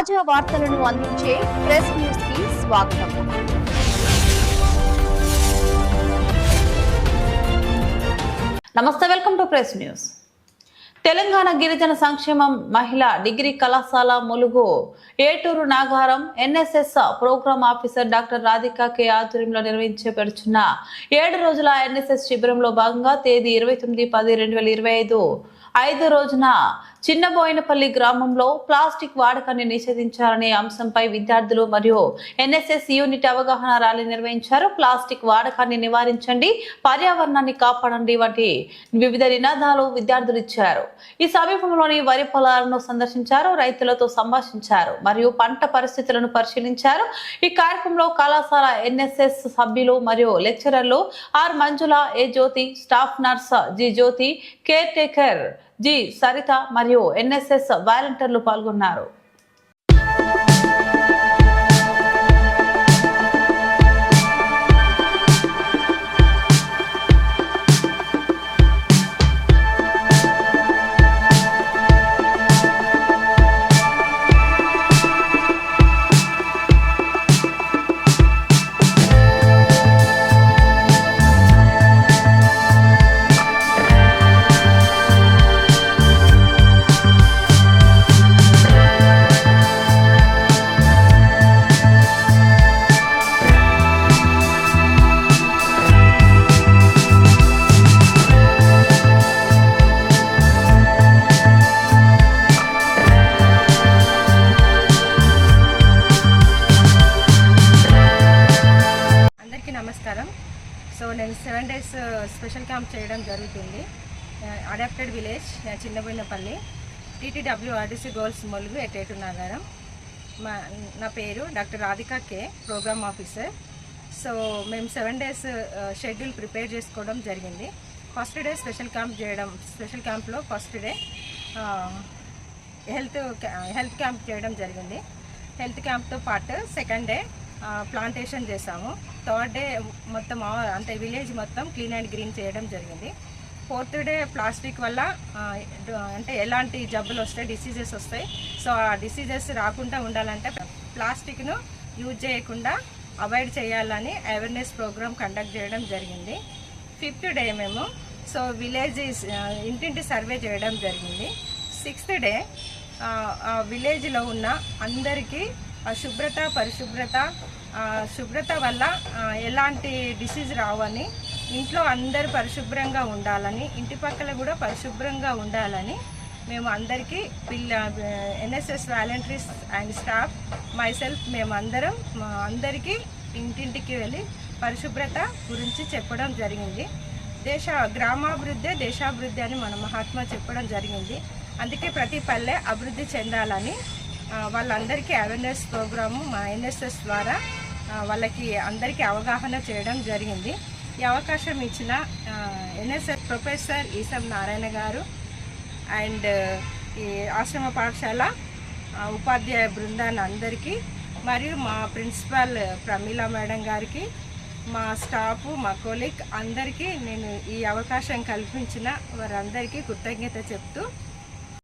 తాజా వార్తలను అందించే ప్రెస్ న్యూస్కి స్వాగతం. నమస్తే welcome to press news. Telangana గిరిజన సంక్షేమం మహిళా డిగ్రీ కళాశాల Mulugu. Eturu Nagaram NSS programme officer doctor Radhika K ఆధ్వర్యంలో నిర్వహించబడుచున్న ఏడు రోజుల ఎన్ఎస్ఎస్ శిబిరంలో భాగంగా తేదీ ఇరవై తొమ్మిది పది రెండు వేల ఇరవై ఐదు ఐదు రోజున చిన్నబోయినపల్లి గ్రామంలో ప్లాస్టిక్ వాడకాన్ని నిషేధించాలనే అంశంపై విద్యార్థులు మరియు ఎన్ఎస్ఎస్ యూనిట్ అవగాహన ర్యాలీ నిర్వహించారు. ప్లాస్టిక్ వాడకాన్ని నివారించండి పర్యావరణాన్ని కాపాడండి వంటి వివిధ నినాదాలు విద్యార్థులు ఇచ్చారు. ఈ సమీపంలోని వరి పొలాలను సందర్శించారు రైతులతో సంభాషించారు మరియు పంట పరిస్థితులను పరిశీలించారు. ఈ కార్యక్రమంలో కళాశాల ఎన్ఎస్ఎస్ సభ్యులు మరియు లెక్చరర్లు R Manjula A Jyothi staff nurse G Jyothi caretaker G Saritha మరియు ఎన్ఎస్ఎస్ వాలంటీర్లు పాల్గొన్నారు. సో నేను సెవెన్ డేస్ స్పెషల్ క్యాంప్ చేయడం జరుగుతుంది. Adapted village Chinnaboinapalli TTW RDC girls Mulugu Eturu Nagaram మా నా పేరు doctor Radhika K programme officer. So మేము సెవెన్ డేస్ షెడ్యూల్ ప్రిపేర్ చేసుకోవడం జరిగింది. ఫస్ట్ డే స్పెషల్ క్యాంప్ చేయడం స్పెషల్ క్యాంప్లో first day health health camp చేయడం జరిగింది. హెల్త్ క్యాంప్తో పాటు సెకండ్ డే ప్లాంటేషన్ చేసాము. థర్డ్ డే మొత్తం అంటే విలేజ్ మొత్తం క్లీన్ అండ్ గ్రీన్ చేయడం జరిగింది. ఫోర్త్ డే ప్లాస్టిక్ వల్ల అంటే ఎలాంటి జబ్బులు వస్తాయి డిసీజెస్ వస్తాయి. సో ఆ డిసీజెస్ రాకుండా ఉండాలంటే ప్లాస్టిక్ను యూజ్ చేయకుండా అవాయిడ్ చేయాలని అవేర్నెస్ ప్రోగ్రామ్ కండక్ట్ చేయడం జరిగింది. ఫిఫ్త్ డే మేము సో విలేజ్ ఇంటింటి సర్వే చేయడం జరిగింది. సిక్స్త్ డే విలేజ్లో ఉన్న అందరికీ శుభ్రత పరిశుభ్రత శుభ్రత వల్ల ఎలాంటి డిసీజ్ రావని ఇంట్లో అందరూ పరిశుభ్రంగా ఉండాలని ఇంటి పక్కల కూడా పరిశుభ్రంగా ఉండాలని మేము అందరికీ పిల్ల NSS volunteers and staff myself మేము అందరం అందరికీ ఇంటింటికి వెళ్ళి పరిశుభ్రత గురించి చెప్పడం జరిగింది. దేశ గ్రామాభివృద్ధి దేశాభివృద్ధి అని మన మహాత్మా చెప్పడం జరిగింది. అందుకే ప్రతి పల్లె అభివృద్ధి చెందాలని వాళ్ళందరికీ అవేర్నెస్ ప్రోగ్రాము మా ఎన్ఎస్ఎస్ ద్వారా వాళ్ళకి అందరికీ అవగాహన చేయడం జరిగింది. ఈ అవకాశం ఇచ్చిన ఎన్ఎస్ఎస్ ప్రొఫెసర్ ఈసం నారాయణ గారు అండ్ ఈ ఆశ్రమ పాఠశాల ఉపాధ్యాయ బృందాన్ని అందరికీ మరియు మా ప్రిన్సిపాల్ ప్రమీల మేడం గారికి మా స్టాఫ్ మా కొలీగ్ అందరికీ నేను ఈ అవకాశం కల్పించిన వారందరికీ కృతజ్ఞత చెప్తూ